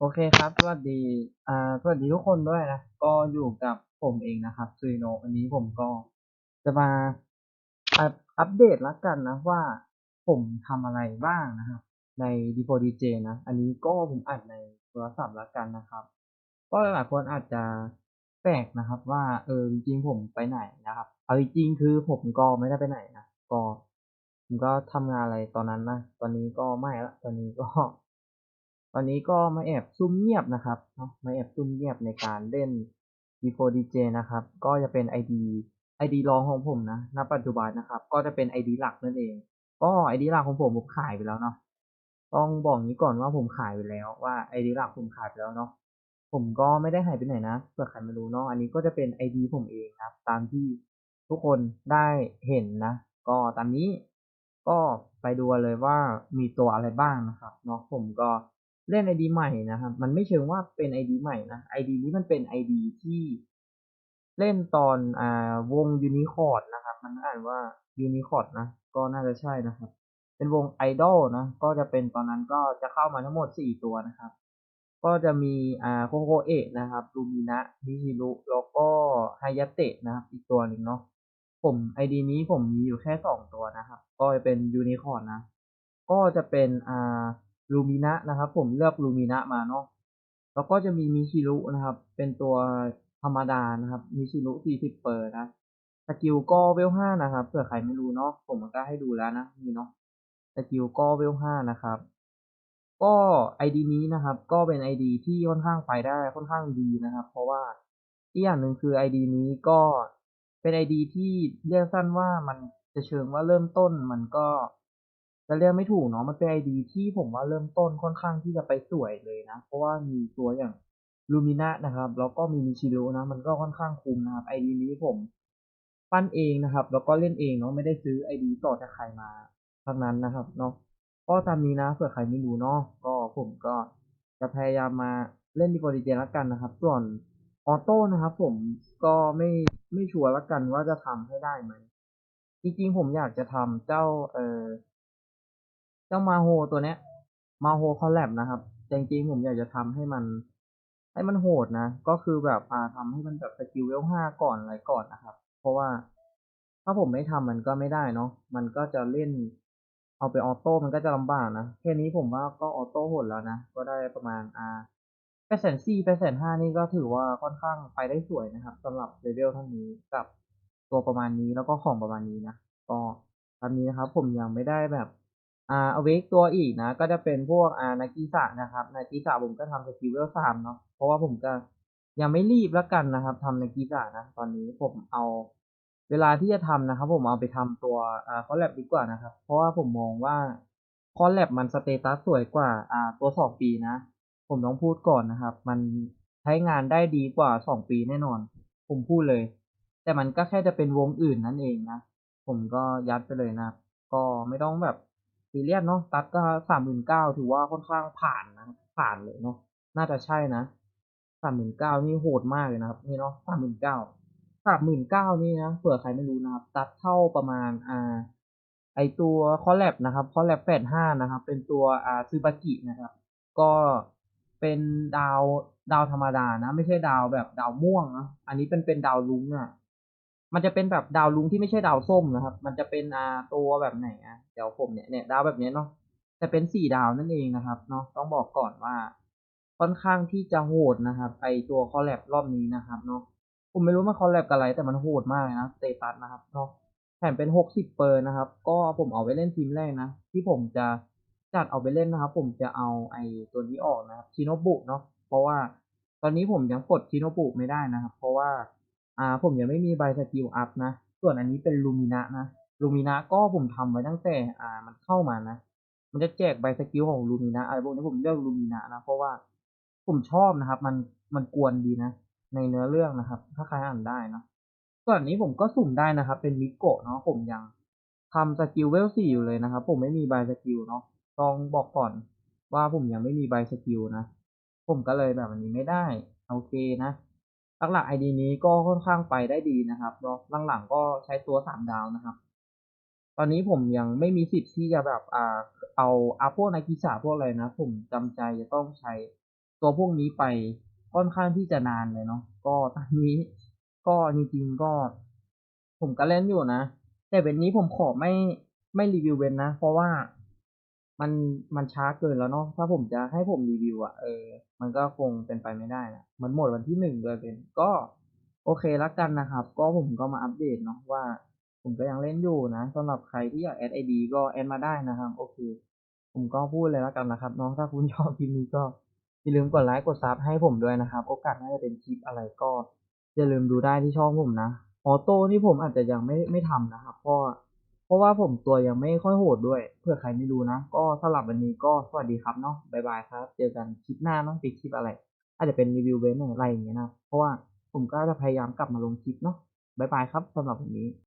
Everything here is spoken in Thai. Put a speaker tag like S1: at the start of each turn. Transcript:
S1: โอเคครับสวัสดีอ่าสวัสดีทุกคนด้วยนะ ก็อยู่กับผมเองนะครับซูโนวันนี้ผมก็จะมาอัปเดตละกันนะว่าผมทำอะไรบ้างนะครับ ใน d 4 DJ นะ อันนี้ก็ผมอัดในโทรศัพท์ละกันนะครับ ก็หลายคนอาจจะแปลกนะครับว่าเออจริงผมไปไหนนะครับ เอาจริงคือผมก็ไม่ได้ไปไหนนะ ก็ผมก็ทำงานอะไรตอนนั้นนะ ตอนนี้ก็ไม่ละ ตอนนี้ก็ ตอนนี้ก็มาแอบซุ่มเงียบนะครับมาแอบซุ่มเงียบในการเล่น D4 DJ นะครับ ก็จะเป็น ID ID รองของผมนะณปัจจุบันนะครับ ก็จะเป็น ID หลักนั่นเอง ก็ ID หลักของผมผมขายไปแล้วเนาะต้องบอกงี้ก่อนว่าผมขายไปแล้วว่า ID หลักผมขายไปแล้วเนาะผมก็ไม่ได้หายไปไหนนะเผื่อใครไม่รู้เนาะอันนี้ก็จะเป็น ID ผมเองนะครับ ตามที่ทุกคนได้เห็นนะ ก็ตามนี้ก็ไปดูเลยว่ามีตัวอะไรบ้างนะครับเนาะผมก็ เล่น ID ใหม่นะครับ มันไม่เชิงว่าเป็น ID ใหม่นะ ID นี้มันเป็น ID ที่เล่นตอนอ่าวง Unicorn นะครับ มันอ่านว่า Unicorn นะ ก็น่าจะใช่นะครับ เป็นวงไอดอลนะ ก็จะเป็นตอนนั้นก็จะเข้ามาทั้งหมด 4 ตัวนะครับ ก็จะมีอ่าโคโคเอะนะครับลูมินะมิชิรุแล้วก็ไฮยาเตะนะครับ อีกตัวหนึ่งเนาะ ผมไอดีนี้ผมมีอยู่แค่สองตัวนะครับ ก็จะเป็นยูนิคอร์นนะ ก็จะเป็นอ่า ลูมินะนะครับ ผมเลือกลูมินะมาเนาะแล้วก็จะมีมิชิรุนะครับ เป็นตัวธรรมดานะครับมิชิรุ40เปอร์นะสกิลก็เวล5นะครับเผื่อใครไม่รู้เนาะผมก็ให้ดูแล้วนะนี่เนาะสกิลก็เวล5นะครับ ก็ไอดีนี้นะครับ ก็เป็นไอดีที่ค่อนข้างไปได้ค่อนข้างดีนะครับ เพราะว่าอีกอย่างหนึ่งคือไอดีนี้ก็เป็นไอดีที่เรียกสั้นว่ามันจะเชิงว่าเริ่มต้นมันก็ จะเรียกไม่ถูกเนาะมันเป็นไอดีที่ผมว่าเริ่มต้นค่อนข้างที่จะไปสวยเลยนะ เพราะว่ามีตัวอย่างลูมินะนะครับแล้วก็มีมิชิรุนะ มันก็ค่อนข้างคุ้มนะครับไอดีนี้ผมปั้นเองนะครับ แล้วก็เล่นเองเนาะไม่ได้ซื้อไอดีต่อจากใครมาทั้งนั้นนะครับเนาะก็ตามนี้นะเผื่อใครไม่รู้เนาะก็ผมก็จะพยายามมาเล่นดีโฟดีเจแล้วกันนะครับ ส่วนออโต้นะครับ ผมก็ไม่ไม่ชัวร์แล้วกันว่าจะทำให้ได้ไหมจริงๆผมอยากจะทำเจ้าเอ่อ เจ้ามาโฮตัวเนี้ย มาโฮคอลแลบนะครับแต่จริงๆผมอยากจะทำให้มัน ให้มันโหดนะ ก็คือแบบอ่าทำให้มันแบบสกิลเวลห้าก่อนอะไรก่อนนะครับ เพราะว่าถ้าผมไม่ทำมันก็ไม่ได้เนาะมันก็จะเล่น เอาไปออโต้มันก็จะลำบากนะแค่นี้ผมว่าก็ออโต้หดแล้วนะ ก็ได้ประมาณอ่าแปดแสนต์สี่แปดแสนต์ห้านี่ก็ถือว่าค่อนข้างไปได้สวยนะครับสำหรับเลเวลเท่านี้กับตัวประมาณนี้แล้วก็ของประมาณนี้นะก็ตอนนี้นะครับผมยังไม่ได้แบบ อ่าเอาเวกตัวอีกนะ ก็จะเป็นพวกอ่านากิสะนะครับนากิสะผมก็ทำสกิลเวลสามเนาะเพราะว่าผมจะยังไม่รีบแล้วกันนะครับทำนากิสะนะ ตอนนี้ผมเอาเวลาที่จะทำนะครับ ผมเอาไปทำตัวอ่าคอลแลบดีกว่านะครับ เพราะว่าผมมองว่าคอลแลบมันสเตตัสสวยกว่าอ่าตัวสองปีนะ ผมต้องพูดก่อนนะครับ มันใช้งานได้ดีกว่าสองปีแน่นอน ผมพูดเลย แต่มันก็แค่จะเป็นวงอื่นนั่นเองนะ ผมก็ยัดไปเลยนะ ก็ไม่ต้องแบบ ซีเรียสเนาะตัดก็สามหมื่นเก้าถือว่าค่อนข้างผ่านนะผ่านเลยเนาะน่าจะใช่นะสามหมื่นเก้านี่โหดมากเลยนะครับนี่เนาะสามหมื่นเก้าสามหมื่นเก้านี่นะเผื่อใครไม่รู้นะครับตัดเท่าประมาณอ่าไอตัวคอลแลบนะครับคอลแลบแปดห้านะครับ เป็นตัวอ่าซูบากินะครับ ก็เป็นดาวดาวธรรมดานะ ไม่ใช่ดาวแบบดาวม่วงนะอันนี้เป็นเป็นดาวลุงอะ มันจะเป็นแบบดาวลุงที่ไม่ใช่ดาวส้มนะครับ มันจะเป็นอ่าตัวแบบไหนอะเดี๋ยวผมเนี่ยเนี่ยดาวแบบนี้เนาะแต่เป็นสี่ดาวนั่นเองนะครับเนาะต้องบอกก่อนว่า ค่อนข้างที่จะโหดนะครับ ไอตัวคอลแลบรอบนี้นะครับเนาะผมไม่รู้มันคอลแลบกับอะไรแต่มันโหดมากนะสเตตัสนะครับเนาะแถมเป็นหกสิบเปอร์นะครับ ก็ผมเอาไปเล่นทีมแรกนะ ที่ผมจะจัดเอาไปเล่นนะครับ ผมจะเอาไอตัวนี้ออกนะครับชิโนบุเนาะเพราะว่าตอนนี้ผมยังกดชิโนบุไม่ได้นะครับ เพราะว่า อ่าผมยังไม่มีใบสกิลอัพนะ ส่วนอันนี้เป็นลูมินะนะลูมินะก็ผมทำไว้ตั้งแต่อ่ามันเข้ามานะ มันจะแจกใบสกิลของลูมินะอะไรพวกนี้ผมเลือกลูมินะนะ เพราะว่าผมชอบนะครับ มันมันกวนดีนะ ในเนื้อเรื่องนะครับ ถ้าใครอ่านได้นะส่วนนี้ผมก็สุ่มได้นะครับ เป็นมิโกะเนาะผมยังทำสกิลเวลสี่อยู่เลยนะครับ ผมไม่มีใบสกิลเนาะต้องบอกก่อนว่าผมยังไม่มีใบสกิลนะ ผมก็เลยแบบอันนี้ไม่ได้ โอเคนะ หลักๆไอดีนี้ก็ค่อนข้างไปได้ดีนะครับเนาะหลังๆก็ใช้ตัวสามดาวนะครับ ตอนนี้ผมยังไม่มีสิทธิ์ที่จะแบบอ่าเอาอาพวกนกิสาพวกอะไรนะ ผมจำใจจะต้องใช้ตัวพวกนี้ไปค่อนข้างที่จะนานเลยเนาะก็ตอนนี้ก็จริงๆก็ ผมก็เล่นอยู่นะ แต่เวนนี้ผมขอไม่ไม่รีวิวเวนนะ เพราะว่า มันมันช้าเกินแล้วเนาะถ้าผมจะให้ผมรีวิวอะ่ะเออ มันก็คงเป็นไปไม่ได้นะมันหมดวันที่หนึ่งเลยเป็น ก็โอเคแล้วกันนะครับ ก็ผมก็มาอัปเดตเนาะว่า ผมก็ยังเล่นอยู่นะสำหรับใครที่อยากแอดไอดีก็แอดมาได้นะครับ โอเค ผมก็พูดเลยแล้วกันนะครับเน้องถ้าคุณชอบคลิปนี้ก็อย่าลืมกดไลค์กดซับให้ผมด้วยนะครับ โอกาสน่าจะเป็นคลิปอะไรก็อย่าลืมดูได้ที่ช่องผมนะออโต้นี่ผมอาจจะยังไม่ไม่ทำนะครับเพราะ เพราะว่าผมตัวยังไม่ค่อยโหดด้วย เพื่อใครไม่รู้นะ ก็สำหรับวันนี้ก็สวัสดีครับเนาะบ๊ายบายครับ เจอกันคลิปหน้าเนาะเป็นคลิปอะไร อาจจะเป็นรีวิวเวนอะไรอย่างเงี้ยนะ เพราะว่าผมก็จะพยายามกลับมาลงคลิปเนาะบ๊ายบายครับสำหรับวันนี้